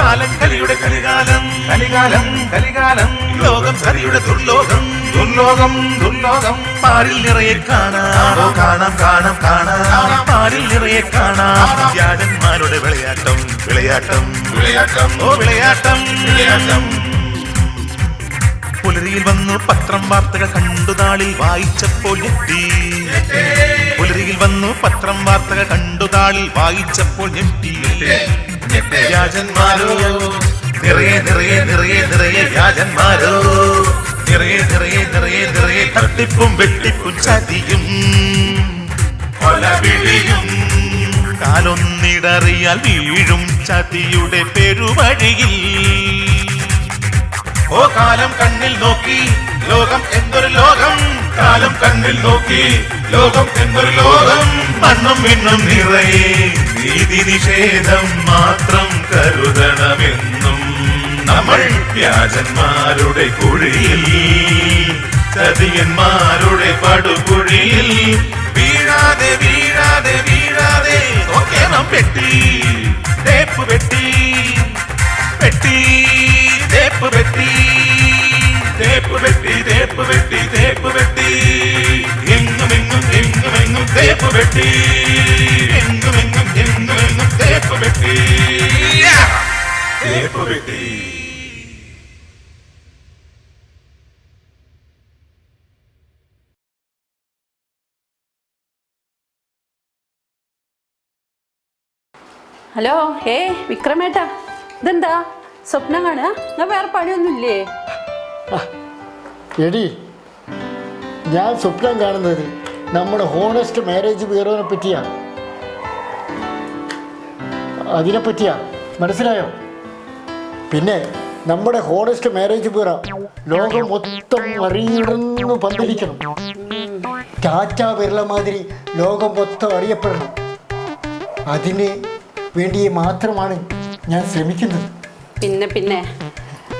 കാലം കലിയുടെ കലികാലം. കലികാലം കലികാലം. ലോകം കലിയുടെ ദുർലോകം. ദുർലോകം ദുർലോകം. പാരിൽ നിറയെ കാണാം. കാണാം കാണാം കാണാം. പാരിൽ നിറയെ കാണാം. വ്യാജന്മാരുടെ വിളയാട്ടം വിളയാട്ടം. വിളയാട്ടം. ഓ വിളയാട്ടം. വിളയാട്ടം. പുലരിയിൽ വന്നു പത്രം വാർത്തകൾ കണ്ടു താളിൽ വായിച്ചപ്പോൾ ഞെട്ടി. പുലരിയിൽ വന്നു പത്രം വാർത്തകൾ കണ്ടു താളിൽ വായിച്ചപ്പോൾ ഞെട്ടി. വ്യാജന്മാരോ നിറയെ നിറയെ നിറയെ നിറയെ വ്യാജന്മാരോ നിറയെ നിറയെ നിറയെ നിറയെ തട്ടിപ്പും വെട്ടിപ്പും ചതിയും കൊലവിളിയും കാലൊന്നിടറിയാൽ വീഴും ചതിയുടെ പെരുവഴിയിൽ. ഓ കാലം കണ്ണിൽ നോക്കി ലോകം എന്തൊരു ലോകം? കാലം കണ്ണിൽ നോക്കി. ലോകം എന്തൊരു ലോകം? മണ്ണും മിണ്ണും നിറയെ. നീതി നിഷേധം മാത്രം കരുതണമെന്നും നമ്മൾ വ്യാജന്മാരുടെ കുഴിയിൽ ചതിയന്മാരുടെ പടുകുഴിയിൽ വീഴാതെ വീഴാതെ വീഴാതെ നോക്കണം വെട്ടി വെട്ടി തേപ്പ് വെട്ടി. എങ്ങും എങ്ങും എങ്ങും എങ്ങും തേപ്പ് വെട്ടി. എങ്ങും എങ്ങും എങ്ങും എങ്ങും തേപ്പ് വെട്ടി. തേപ്പ് വെട്ടി. ഹലോ ഏ വിക്രമേട്ടാ ഇതെന്താ? സ്വപ്നം കാണുക? ഞാൻ വേറെ പണിയൊന്നുമില്ലേ? എടി ഞാൻ സ്വപ്നം കാണുന്നത് നമ്മുടെ ഹോണസ്റ്റ് മാരേജ് ബ്യൂറോനെ പറ്റിയാ. അതിനെ പറ്റിയാ. മനസ്സിലായോ? പിന്നെ നമ്മുടെ ഹോണസ്റ്റ് മാരേജ് ബ്യൂറോ ലോകം മൊത്തം അറിയിടുന്നു പന്തലിക്കണം. ടാറ്റ വിരള മാതിരി ലോകം മൊത്തം അറിയപ്പെടണം. അതിന് വേണ്ടി മാത്രമാണ് ഞാൻ ശ്രമിക്കുന്നത്. പിന്നെ പിന്നെ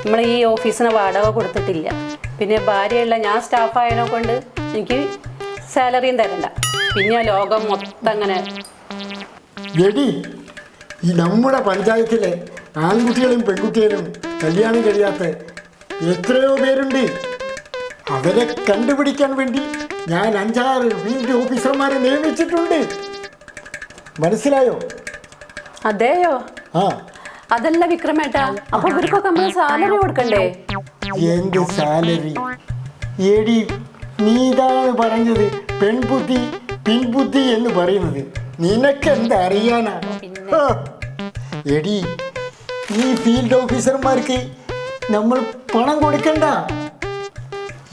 നമ്മൾ ഈ ഓഫീസിന് വാടക കൊടുത്തിട്ടില്ല. പിന്നെ ഭാര്യയുള്ള ഞാൻ സ്റ്റാഫായതിനെ കൊണ്ട് എനിക്ക് സാലറിയും തരണ്ട. പിന്നെ ലോകം മൊത്തം അങ്ങനെ. ഗഡി ഈ നമ്മുടെ പഞ്ചായത്തിലെ ആൺകുട്ടികളും പെൺകുട്ടികളും കല്യാണം കഴിയാത്ത എത്രയോ പേരുണ്ട്. അവരെ കണ്ടുപിടിക്കാൻ വേണ്ടി ഞാൻ അഞ്ചാറ് ഫീൽഡ് ഓഫീസർമാരെ നിയമിച്ചിട്ടുണ്ട്. മനസ്സിലായോ? അതെയോ? ആ. അതല്ല വിക്രമേട്ടാ അപ്പൊ ഇവർക്കൊക്കെ നമ്മൾ സാലറി കൊടുക്കണ്ടേ? എന്ത് സാലറി. എടി നീതാണ് പറഞ്ഞത് പെൺബുദ്ധി പിൻബുദ്ധി എന്ന് പറയുന്നത്. നിനക്കെന്തറിയാനാ എടി ഈ ഫീൽഡ് ഓഫീസർമാർക്ക് നമ്മൾ പണം കൊടുക്കണ്ട.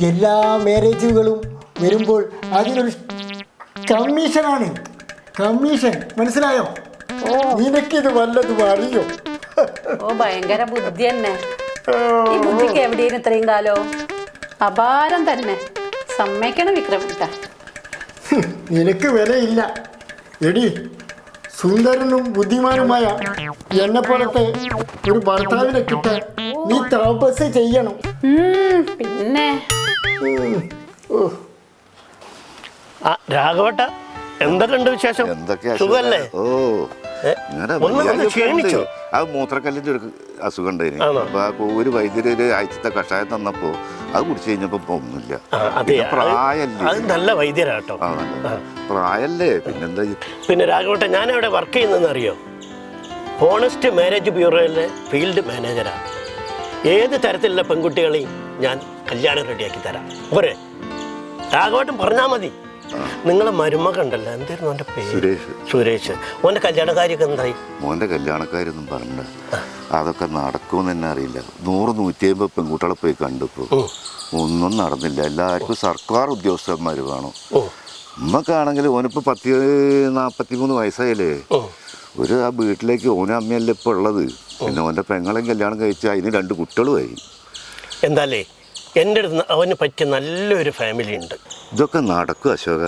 എല്ലാ മാരേജുകളും വരുമ്പോൾ അതിനൊരു കമ്മീഷനാണ്. കമ്മീഷൻ മനസ്സിലായോ? നിനക്കിത് വല്ലതും അറിയോ? ഓ ഭയങ്കര ബുദ്ധി തന്നെ. ഈ ബുദ്ധിക്ക് എവിടെയും ഇത്രയും കാലോ? അപാരം തന്നെ. സമ്മതിക്കണം വിക്രമിട്ട നിനക്ക് വിലയില്ല. എടി സുന്ദരനും ബുദ്ധിമാനുമായ എന്നെ പോലത്തെ ഒരു ഭർത്താവിനെ കിട്ടാൻ നീ താപസ് ചെയ്യണം. പിന്നെ? ആ രാഘവട്ട എന്തൊക്കെയുണ്ട് വിശേഷം? എന്തൊക്കെയാ സുഖല്ലേ? ഓ. ഒന്ന് ക്ഷീണിച്ചോ? അത് മൂത്രക്കല്ലിന്റെ ഒരു അസുഖം ഉണ്ടായിരുന്നു അപ്പൊ ആ ഒരു വൈദ്യര് ഒരു ആഴ്ചത്തെ കഷായം തന്നപ്പോ അത് കുടിച്ചു കഴിഞ്ഞപ്പോ ഇപ്പൊ ഒന്നുമില്ല. പ്രായല്ലേ. നല്ല വൈദ്യരാട്ടോ. പ്രായല്ലേ. പിന്നെന്താ പിന്നെ രാഘവട്ടെ ഞാൻ അവിടെ വർക്ക് ചെയ്യുന്നതെന്ന് അറിയോ ഹോണസ്റ്റ് മാരേജ് ബ്യൂറോയിലെ ഫീൽഡ് മാനേജറാണ് ഏത് തരത്തിലുള്ള പെൺകുട്ടികളെയും ഞാൻ കല്യാണം റെഡിയാക്കി തരാം. പോരെ രാഘവട്ടം പറഞ്ഞാൽ മതി. നിങ്ങളെ മരുമ ഉണ്ടല്ലോ എന്തായിരുന്നു അവന്റെ പേര്? സുരേഷ്. സുരേഷ്. ഓന്റെ കല്യാണക്കാരിയൊക്കെ എന്തായി? മോന്റെ കല്യാണക്കാരൊന്നും പറഞ്ഞ അതൊക്കെ നടക്കുമെന്ന് തന്നെ അറിയില്ല. നൂറ് നൂറ്റി അമ്പത് പെൺകുട്ടികളെ പോയി കണ്ടിപ്പോ ഒന്നും നടന്നില്ല. എല്ലാവർക്കും സർക്കാർ ഉദ്യോഗസ്ഥന്മാര് വേണം. ഓ. ഉമ്മക്കാണെങ്കിൽ ഓനിപ്പോ പത്തി നാപ്പത്തി മൂന്ന് വയസ്സായില്ലേ? ഓ. ഒരു ആ വീട്ടിലേക്ക് ഓനും അമ്മയല്ലേ ഇപ്പൊ ഉള്ളത്? പിന്നെ ഓന്റെ പെങ്ങളെ കല്യാണം കഴിച്ച് അതിന് രണ്ട് കുട്ടികളുമായി. എന്താലേ എന്റെ അടുത്ത് അവന് പറ്റിയ നല്ലൊരു ഫാമിലി ഉണ്ട്. ഇതൊക്കെ നടക്കും അശോക.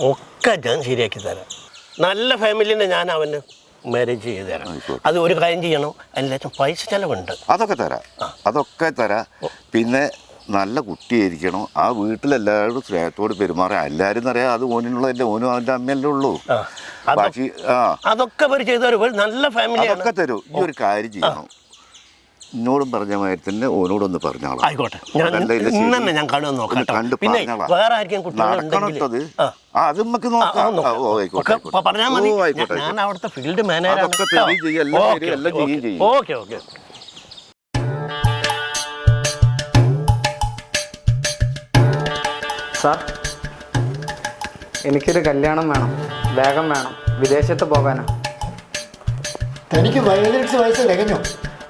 ഒക്കെ ഞാൻ ശരിയാക്കി തരാം. നല്ല ഫാമിലിനെ ഞാൻ അവന് മാരേജ് ചെയ്ത് തരാം. അത് ഒരു കാര്യം ചെയ്യണം. എല്ലാറ്റും പൈസ ചിലവുണ്ട്. അതൊക്കെ തരാം. അതൊക്കെ തരാം. പിന്നെ നല്ല കുട്ടിയായിരിക്കണം. ആ വീട്ടിലെല്ലാവരും സ്നേഹത്തോട് പെരുമാറാൻ എല്ലാവരും എന്നറിയാം അത് ഓനിനുള്ളതല്ലേ ഓനും അവന്റെ അമ്മയല്ലേ ഉള്ളൂ. ബാക്കി ആ. അതൊക്കെ അവർ ചെയ്തു നല്ല ഫാമിലി അതൊക്കെ തരും. ഈ ഒരു കാര്യം ചെയ്യണം. എന്നോടും പറഞ്ഞ മാതിരി തന്നെ ഓനോടൊന്ന് പറഞ്ഞാളാം ആയിക്കോട്ടെ. ഞാൻ അതല്ല ഇന്ന് തന്നെ ഞാൻ കാണുമെന്ന് നോക്കാം ഒന്ന് പിന്നെ പറഞ്ഞോളാം. വേറെ ആർക്കും കുട്ടികളുണ്ടെങ്കിൽ ആ. ആ അത് നമുക്ക് ആ, ആ, നോക്കാം. നോക്കാം. ആ, ഓ, ആയിക്കോട്ടെ, ഒക്കെ ആയിക്കോട്ടെ. പറഞ്ഞാൽ മതി. ഓ, ആയിക്കോട്ടെ, ഞാൻ- ഞാൻ ആയിക്കോട്ടെ. അവിടുത്തെ ഫീൽഡ് മാനേജർ അതൊക്കെ ചെയ്യും, എല്ലാം ചെയ്യും ചെയ്യും. Okay okay. സാർ എനിക്കൊരു കല്യാണം വേണം. വേഗം വേണം. വിദേശത്ത് പോകാനാ. തനിക്ക് പതിനെട്ട് വയസ്സ് തികഞ്ഞോ.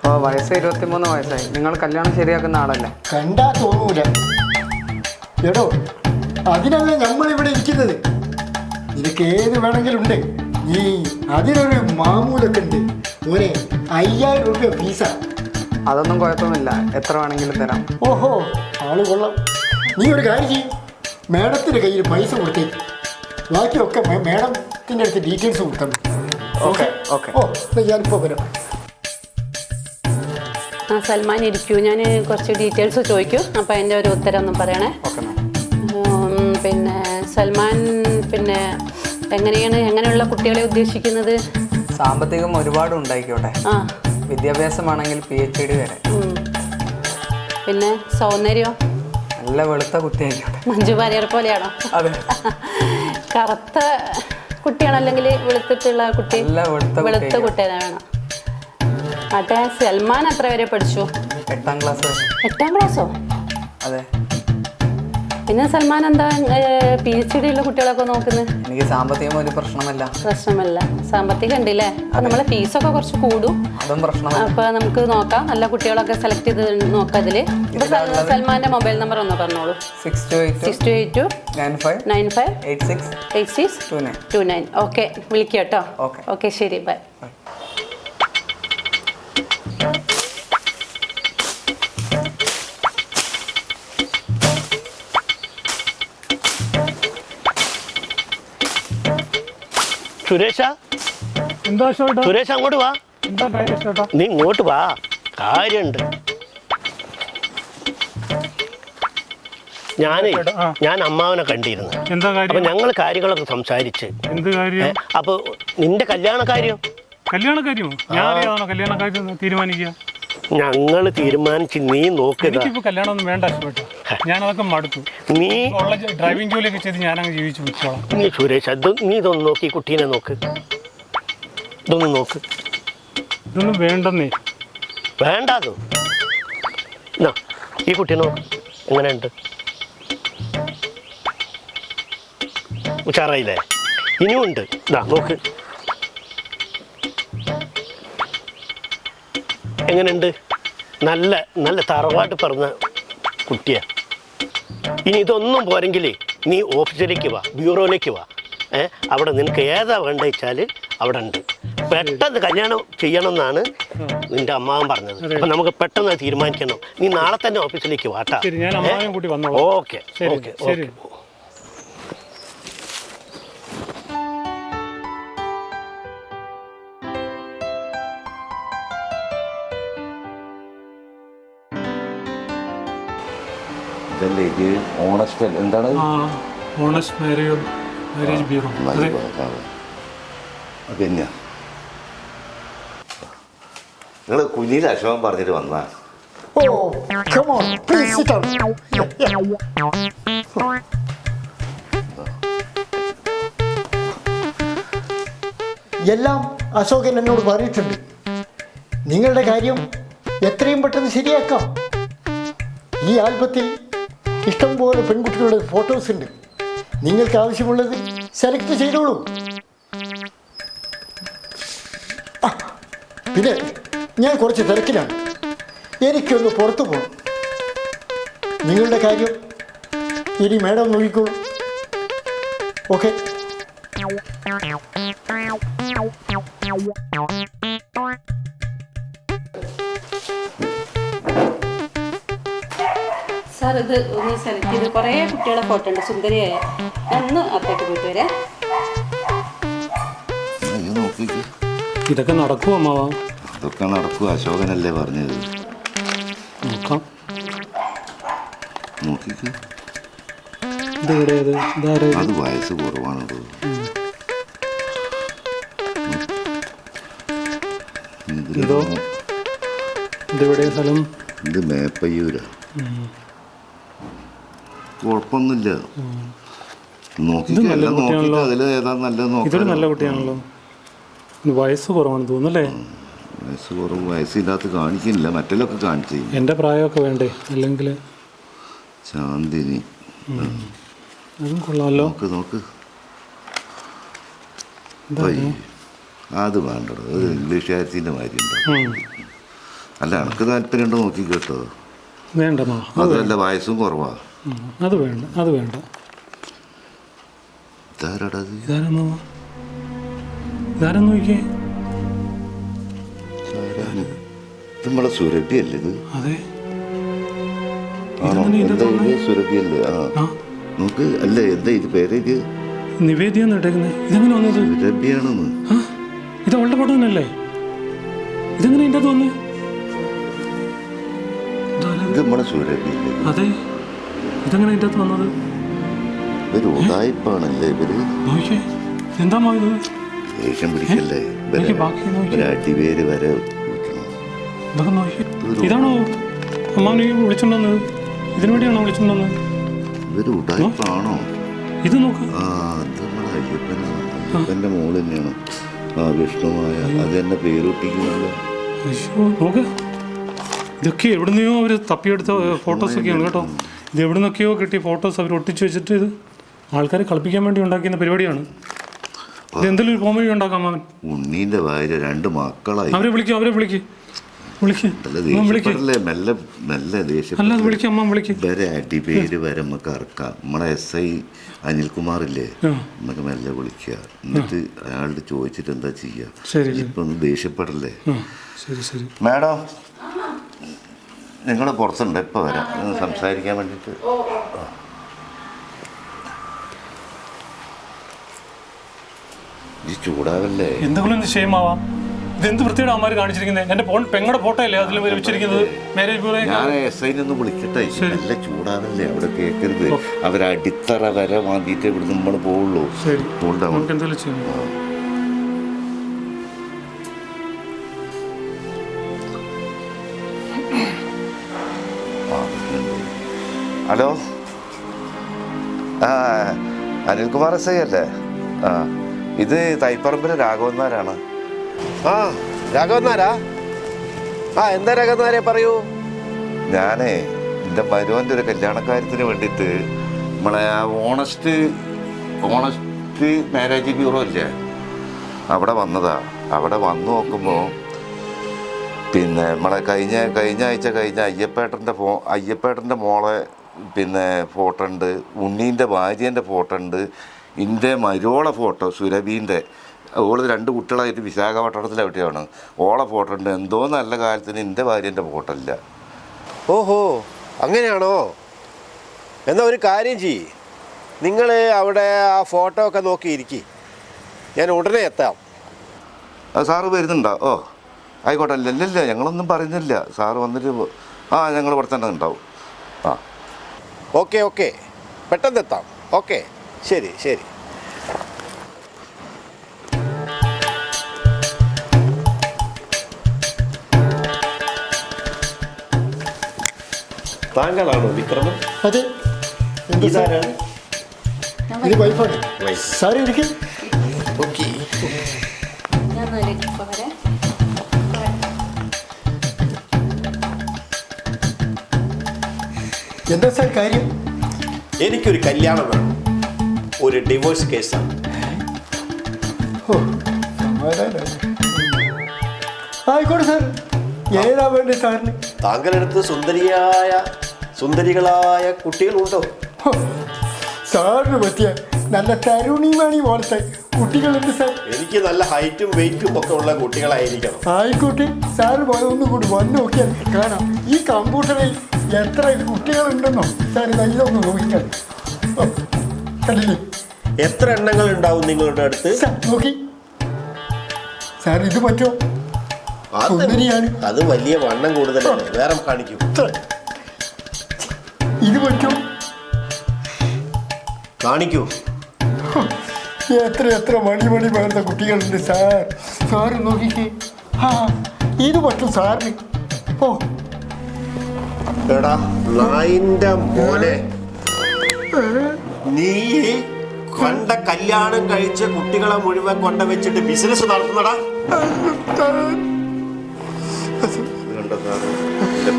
ഓ വയസ്സ് ഇരുപത്തിമൂന്ന് വയസ്സായി. നിങ്ങൾ കല്യാണം ശരിയാക്കുന്ന ആളല്ലേ? കണ്ടാ തോന്നൂല. എടോ അതിനല്ല നമ്മളിവിടെ ഇരിക്കുന്നത്? നിനക്ക് ഏത് വേണമെങ്കിലും ഉണ്ട് നീ അതിനൊരു മാമൂലൊക്കെ ഉണ്ട്. ഒരേ അയ്യായിരം രൂപ ഫീസാ അതൊന്നും കുഴപ്പമില്ല എത്ര വേണമെങ്കിലും തരാം. ഓഹോ ആൾ കൊള്ളാം. നീ ഒരു കാര്യം ചെയ്യും. മേഡത്തിന്റെ കയ്യിൽ പൈസ കൊടുത്തേക്ക് ബാക്കിയൊക്കെ മേഡത്തിന്റെ അടുത്ത് ഡീറ്റെയിൽസ് കൊടുത്താൽ മതി ഓക്കെ, ഓക്കെ. ഓ ഞാനിപ്പോൾ വരാം. ആ സൽമാൻ ഇരിക്കൂ. ഞാൻ കുറച്ച് ഡീറ്റെയിൽസ് ചോദിക്കൂ. അപ്പോൾ അതിന്റെ ഒരു ഉത്തരം ഒന്നും പറയണേ. പിന്നെ സൽമാൻ പിന്നെ എങ്ങനെയാണ് എങ്ങനെയുള്ള കുട്ടികളെ ഉദ്ദേശിക്കുന്നത്? സാമ്പത്തികം ഒരുപാട് ഉണ്ടായിക്കോട്ടെ. ആ. വിദ്യാഭ്യാസമാണെങ്കിൽ പി എച്ച് ഡി വരെ പിന്നെ സൗന്ദര്യം? നല്ല വെളുത്ത കുട്ടിയായിക്കോട്ടെ. മഞ്ജു വാര്യർ പോലെയാണോ? അതെ. കറുത്ത കുട്ടിയാണോ അല്ലെങ്കിൽ വെളുത്തിട്ടുള്ള കുട്ടി? വെളുത്ത കുട്ടിയാണ് കുട്ടിയെ വേണം ആട്ടെ സൽമാൻ എത്ര വരെ പഠിച്ചു? എട്ടാം ക്ലാസ് എട്ടാം ക്ലാസ്സോ അതെ. പിന്നെ സൽമാൻ എന്താ പി എച്ച് ഡി ഉള്ള കുട്ടികളൊക്കെ നോക്കുന്നത് എനിക്ക് സാമ്പത്തികം ഒരു പ്രശ്നമല്ല. പ്രശ്നമല്ല. സാമ്പത്തികം ഉണ്ടല്ലേ? അപ്പൊ നമ്മളെ ഫീസൊക്കെ കുറച്ച് കൂടും. അതും പ്രശ്നമല്ല. അപ്പൊ നമുക്ക് നോക്കാം. നല്ല കുട്ടികളൊക്കെ സെലക്ട് ചെയ്ത് നോക്കാം അതിൽ ഇപ്പൊ സൽമാന്റെ മൊബൈൽ നമ്പർ ഒന്ന് പറഞ്ഞോളൂ. Six two eight six two eight two nine five nine five eight six eight six two nine two nine okay വിളിക്കാം കേട്ടോ. ഓക്കെ ശരി ബൈ സുരേഷ? എന്താ ചേട്ടാ സുരേഷ് അങ്ങോട്ട് വാ. എന്താ ഡ്രൈവർ ചേട്ടാ നീ ഇങ്ങോട്ട് വാ. കാര്യമുണ്ട്. ഞാനേ ആ. ഞാൻ അമ്മാവനെ കണ്ടിരുന്നു. എന്താ അപ്പൊ കാര്യം ഞങ്ങൾ കാര്യങ്ങളൊക്കെ സംസാരിച്ച്. എന്ത് കാര്യം? അപ്പൊ നിന്റെ കല്യാണ കാര്യം? കല്യാണ കാര്യമോ ഞാൻ അറിയാതാണോ കല്യാണ കാര്യം തീരുമാനിക്കുക. ഞങ്ങൾ തീരുമാനിച്ച് നീ നോക്കുക എനിക്കിപ്പോ കല്യാണം ഒന്നും വേണ്ട ചേട്ടാ ഞാനതൊക്കെ മടുത്തു. നീ ഉള്ള ജ- ഡ്രൈവിംഗ് ജോലിയൊക്കെ ചെയ്ത് ഞാനങ്ങ് ജീവിച്ചു വെച്ചോളാം നീ സുരേഷ് അത് നീ ഇതൊന്ന് നോക്കി കുട്ടീനെ നോക്ക്. ഇതൊന്ന് നോക്ക്. ഇതൊന്നും വേണ്ടെന്നേ. വേണ്ടാതോ എന്നാ ഈ കുട്ടി നോക്ക്. എങ്ങനെയുണ്ട്? ഉഷാറായില്ലേ? ഇനിയും ഉണ്ട് ഇതാ നോക്ക്. എങ്ങനെയുണ്ട്? നല്ല നല്ല തറവാട്ട് പറഞ്ഞ കുട്ടിയാ. ഇനി ഇതൊന്നും പോരെങ്കിലേ നീ ഓഫീസിലേക്ക് വാ ബ്യൂറോയിലേക്ക് വാ. ഏ അവിടെ നിനക്ക് ഏതാ വേണ്ട വെച്ചാൽ അവിടെ ഉണ്ട്. പെട്ടെന്ന് കല്യാണം ചെയ്യണമെന്നാണ് നിന്റെ അമ്മാവൻ പറഞ്ഞത്. അപ്പൊ നമുക്ക് പെട്ടെന്ന് തീരുമാനിക്കണം. നീ നാളെ തന്നെ ഓഫീസിലേക്ക് വാട്ടാ ഓക്കെ ഓക്കെ ഓക്കെ. ഇതല്ലേ ഇത്? ഓണസ്റ്റ് എന്താണ്? ഓണസ്റ്റ് മാരേജ് മാരേജ് ബ്യൂറോ പിന്നെ നിങ്ങൾ കുഞ്ഞിൽ അശോകൻ പറഞ്ഞിട്ട് വന്നാ ഓ കമോൺ പ്ലീസ് സിറ്റ് എല്ലാം അശോകൻ എന്നോട് പറഞ്ഞിട്ടുണ്ട്. നിങ്ങളുടെ കാര്യം എത്രയും പെട്ടെന്ന് ശരിയാക്കാം. ഈ ആൽബത്തിൽ ഇഷ്ടംപോലെ പെൺകുട്ടികളുടെ ഫോട്ടോസ് ഉണ്ട്. നിങ്ങൾക്ക് ആവശ്യമുള്ളത് സെലക്ട് ചെയ്തോളൂ. പിന്നെ ഞാൻ കുറച്ച് തിരക്കിലാണ്. എനിക്കൊന്ന് പുറത്തു പോകണം നിങ്ങളുടെ കാര്യം ഇനി മേഡം നോക്കിക്കോളൂ. ഓക്കെ സാർ ഇത് ഒന്ന് സെലക്ട് ചെയ്ത് കുറേ കുട്ടികളെ ഫോട്ടോ ഉണ്ട്. സുന്ദരിയായ. ഒന്ന് അത്തേക്ക് പോയിട്ട് വരാം. ഇതൊക്കെ നടക്കുമോ അമ്മാവ? ഇതൊക്കെ നടക്കും അശോകനല്ലേ പറഞ്ഞത്. നോക്കാം. നോക്കിക്കോ. അത് വയസ്സ് കുറവാണല്ലോ ഇതോ? ഇതെവിടെ സ്ഥലം? ഇത് മേപ്പയ്യൂരാ. കുഴപ്പമൊന്നുമില്ല. നോക്കിക്കോ നല്ല എല്ലാം നോക്കിയിട്ട്. അതിൽ ഏതാ നല്ലത് ഇതൊരു നല്ല കുട്ടിയാണല്ലോ. വയസ്സ് കുറവാണ് തോന്നുന്നല്ലേ വയസ്സ് കുറവ് വയസ്സില്ലാത്ത കാണിക്കുന്നില്ല. മറ്റെല്ലൊക്കെ കാണിച്ചു. എന്റെ പ്രായമൊക്കെ വേണ്ടേ? അല്ലെങ്കിൽ ചാന്ദിനി അതും കൊള്ളാമല്ലോ നോക്ക് നോക്ക്. അത്? വേണ്ടടോ. അത് ഇംഗ്ലീഷുകാരത്തിന്റെ മാതിരി ഉണ്ടോ. അല്ല എനിക്ക് താല്പര്യമുണ്ടോ നോക്കി കേട്ടോ. വേണ്ടമാ അതല്ല വയസ്സും കുറവാ. ഉം. അത് വേണ്ട അത് വേണ്ട? ഇതാരെന്നോ? ഇതാരെന്ന് നോക്കിയേ നമ്മളെ സുരഭിയല്ലേ ഇത്? അതെ. ആണോ? എന്താ ഇതിന്റെ ഇത് സുരഭി അല്ലേ ആ. ആ. നോക്ക് അല്ലേ എന്താ ഇത് പേരേക്ക് നിവേദ്യ ഇട്ടേക്കുന്നത് ഇതെങ്ങനെ വന്നത് സുരഭിയാണെന്ന്. ഇത് അവളുടെ പടം തന്നെയല്ലേ? ഇതെങ്ങനെ എന്റെ അത് വന്ന്? ഇത് നമ്മളെ സുരഭിയല്ലേ അതെ. ഇതെങ്ങനെ ഇതിന്റെ അകത്ത് വന്നത്? ഇവർ ഉടായ്പാണല്ലേ ഇവർ? നോക്കിയേ എന്താ ഇത്? ദേഷ്യം പിടിക്കല്ലേ? ഇവരെ ബാക്കി നോക്കി. വരെ വിളിക്കണം. ഇതൊക്കെ നോക്കി. ഇതാണോ? അമ്മാവനെ വിളിച്ചുകൊണ്ടുവന്നത് ഇതിനു വേണ്ടിയാണോ ഇവർ ഉടായ്പാണോ ഇത് നോക്ക്. ആ അത് നമ്മളെ അയ്യപ്പനാണ് അയ്യപ്പന്റെ മോൾ തന്നെയാണ്. ആ വിഷ്ണുമായ. അത് തന്നെ പേരൊട്ടിക്കുന്നില്ല അയ്യോ നോക്ക്. ഇതൊക്കെ എവിടുന്നെയോ അവർ തപ്പിയെടുത്ത ഫോട്ടോസൊക്കെയാണ് കേട്ടോ. ഇത് എവിടെ നിന്നൊക്കെയോ കിട്ടിയ ഫോട്ടോസ് അവർ ഒട്ടിച്ച് വെച്ചിട്ട് ഇത് ആൾക്കാരെ കളിപ്പിക്കാൻ വേണ്ടി ഉണ്ടാക്കിയ പരിപാടിയാണ്. ഇത് എന്തെങ്കിലും ഒരു കോമഡി ഉണ്ടാക്കാം അവൻ ഉണ്ണീന്റെ ഭാര്യ രണ്ട് മക്കളായി. അവരെ വിളിക്കും അവരെ വിളിക്ക്. അടിപേര് വരെ നമുക്ക് ഇറക്കാം നമ്മളെ എസ് ഐ അനിൽകുമാർ ഇല്ലേ നമുക്ക് മെല്ലെ വിളിക്കുക. എന്നിട്ട് അയാളോട് ചോദിച്ചിട്ട് എന്താ ചെയ്യാ? ശരി ശരി. ഇപ്പൊ ദേഷ്യപ്പെടല്ലേ? മാഡം നിങ്ങൾ പുറത്തുണ്ട് ഇപ്പോൾ വരാം. ഒന്ന് സംസാരിക്കാൻ വേണ്ടിയിട്ട് ഈ ചൂടാവല്ലേ? എന്തെങ്കിലും എന്ത് ഇതെന്ത് ഇത് എന്ത് വൃത്തിയുടെ അമ്മമാർ കാണിച്ചിരിക്കുന്നത് എന്റെ ഫോൺ പെങ്ങളുടെ ഫോട്ടോ അല്ലേ അതിൽ വെച്ചിരിക്കുന്നത്? മാരേജ് ബ്യൂറോ ഞാൻ എസ് ഐ ഒന്ന് വിളിക്കട്ടെ. നല്ല ചൂടാവല്ലേ? അവിടെ കേൾക്കരുത് അവരടിത്തറ വരെ വാങ്ങിയിട്ടേ ഇവിടെ നമ്മൾ പോവുള്ളൂ. ശരി. പോകണ്ട നമുക്ക് എന്തെങ്കിലും ചെയ്യാം. ഹലോ? ആ അനിൽകുമാർ എസ് ഐ അല്ലേ? ആ ഇത് തൈപ്പറമ്പിലെ രാഘവന്മാരാണ്. ആ രാഘവന്നാരാ ആ എന്താ രാഘവന്നാരെ പറയൂ? ഞാനേ എന്റെ മരുവന്റെ ഒരു കല്യാണക്കാര്യത്തിന് വേണ്ടിയിട്ട് നമ്മളെ ആ ഓണസ്റ്റ് ഓണസ്റ്റ് മാരേജ് ബ്യൂറോ ഇല്ലേ? അവിടെ വന്നതാ. അവിടെ വന്നു നോക്കുമ്പോൾ പിന്നെ നമ്മളെ കഴിഞ്ഞ കഴിഞ്ഞ ആഴ്ച കഴിഞ്ഞ അയ്യപ്പേട്ടന്റെ ഫോ അയ്യപ്പേട്ടന്റെ മോളെ പിന്നെ ഫോട്ടോ ഉണ്ട്. ഉണ്ണീന്റെ ഭാര്യേന്റെ ഫോട്ടോ ഉണ്ട്. എന്റെ മരുവോളെ ഫോട്ടോ സുരഭീന്റെ. ഓൾ രണ്ട് കുട്ടികളായിട്ട് വിശാഖപട്ടണത്തിലെ എവിടെയാണ് ഓളെ ഫോട്ടോ ഉണ്ട്. എന്തോ നല്ല കാലത്തിന് എന്റെ ഭാര്യേന്റെ ഫോട്ടോ ഇല്ല. ഓഹോ അങ്ങനെയാണോ? എന്നാ ഒരു കാര്യം ചെയ്യ്. നിങ്ങൾ അവിടെ ആ ഫോട്ടോ ഒക്കെ നോക്കിയിരിക്കി ഞാൻ ഉടനെ എത്താം. സാറ് വരുന്നുണ്ടോ? ഓ ആയിക്കോട്ടെ. അല്ല ഇല്ല ഞങ്ങളൊന്നും പറയുന്നില്ല. സാറ് വന്നിട്ട് ആ ഞങ്ങൾ ഇവിടെ തന്നെ ഉണ്ടാവും. ആ. Okay okay. പെട്ടെന്ന് എത്താം ഓക്കെ. ശരി ശരി. താങ്കളാണോ വിക്രമൻ? അതെ എന്താ സാർ? ഇതാരാണ്? ഇത് വൈഫാണ്. സാർ ഇരിക്കും. ഓക്കെ. എന്താ സാർ കാര്യം? എനിക്കൊരു കല്യാണം വേണം. ഒരു ഡിവോഴ്സ് കേസാണ് ഓ സമാധാനം ആയിക്കോട്ടെ സാർ. ഏതാ വേണ്ടി സാറിന്? താങ്കളടുത്ത് സുന്ദരിയായ സുന്ദരികളായ കുട്ടികളുണ്ടോ? ഹോ, സാറിന് പറ്റിയ നല്ല തരുണിമണി പോലത്തെ കുട്ടികളുണ്ട് സാർ. എനിക്ക് നല്ല ഹൈറ്റും വെയിറ്റും ഒക്കെ ഉള്ള കുട്ടികളായിരിക്കണം. ആയിക്കോട്ടെ സാറ് പോയ ഒന്നും കൂടി വന്ന് നോക്കിയാൽ കാണാം. ഈ കമ്പ്യൂട്ടറിൽ എത്ര കുട്ടികളുണ്ടെന്നോ? സാർ കണ്ടില്ലേ? എത്ര എണ്ണങ്ങൾ ഉണ്ടാവും നിങ്ങളുടെ അടുത്ത്? സാർ നോക്കി. സാർ ഇത് പറ്റുമോ? അത് സുന്ദരിയാണ്. അത് വലിയ വണ്ണം കൂടുതലാണ് വേറെ കാണിക്കും. ഇത് പറ്റുമോ? കാണിക്കൂ. എത്ര എത്ര മണി മണി വേണ്ട കുട്ടികളുണ്ട് സാർ. സാറ് നോക്കിക്കേ. ആ ഇത് പറ്റും സാറിന്. ഓ എടാ നായിന്റെ മോനെ. നീ കണ്ട കല്യാണം കഴിച്ച കുട്ടികളെ മുഴുവൻ കൊണ്ട വെച്ചിട്ട് ബിസിനസ് നടത്തുന്നടാ.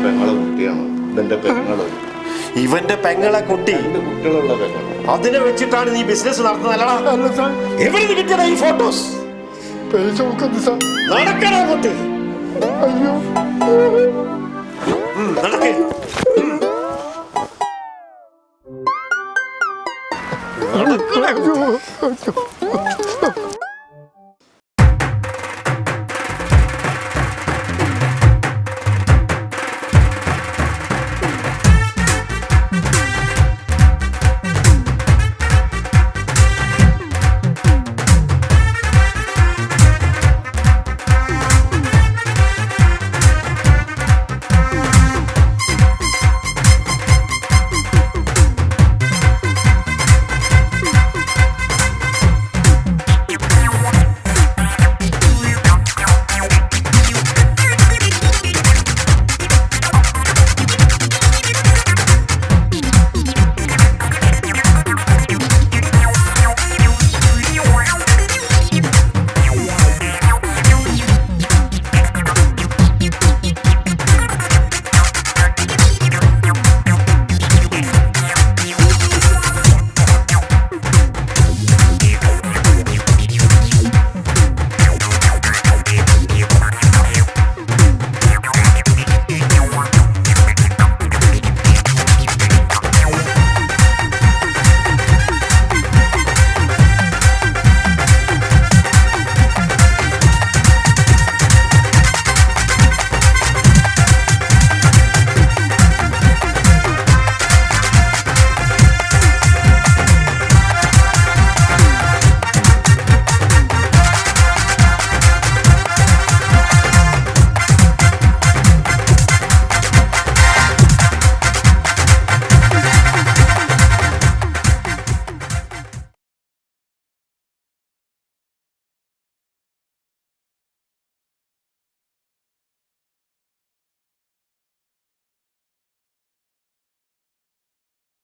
പെങ്ങളെ കുട്ടിയാണ്. ഇതെന്റെ പെങ്ങൾ. ഇവന്റെ പെങ്ങളെ കുട്ടി. കുട്ടികളുള്ള പെങ്ങൾ അതിനെ വെച്ചിട്ടാണ് നീ ബിസിനസ് നടത്തുന്നതല്ലടാ. സാർ. എവിടെ കിട്ടിയടാ ഈ ഫോട്ടോസ് നടക്കടാ അങ്ങോട്ട് അയ്യോ. ഉം, നടക്ക് അയ്യോ അയ്യോ